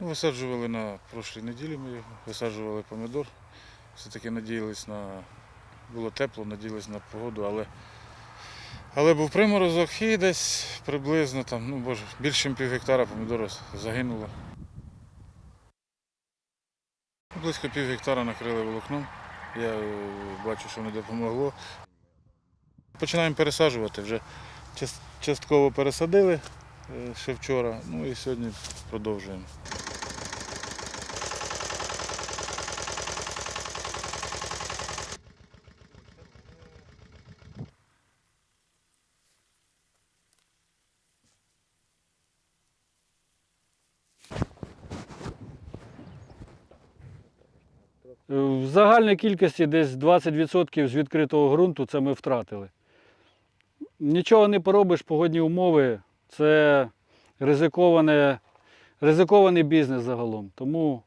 Ну, висаджували на прошлій неділі ми його, висаджували помідор. Все-таки надіялись на. Було тепло, надіялись на погоду, але, але був приморозок і десь приблизно там, ну боже, більше пів гектара помідору загинуло. Близько пів гектара накрили волокном. Я е, бачу, що не допомогло. Починаємо пересаджувати. Вже частково пересадили е, ще вчора, ну і сьогодні продовжуємо. В загальній кількості десь 20% з відкритого ґрунту це ми втратили. Нічого не поробиш, погодні умови це ризикований бізнес загалом. Тому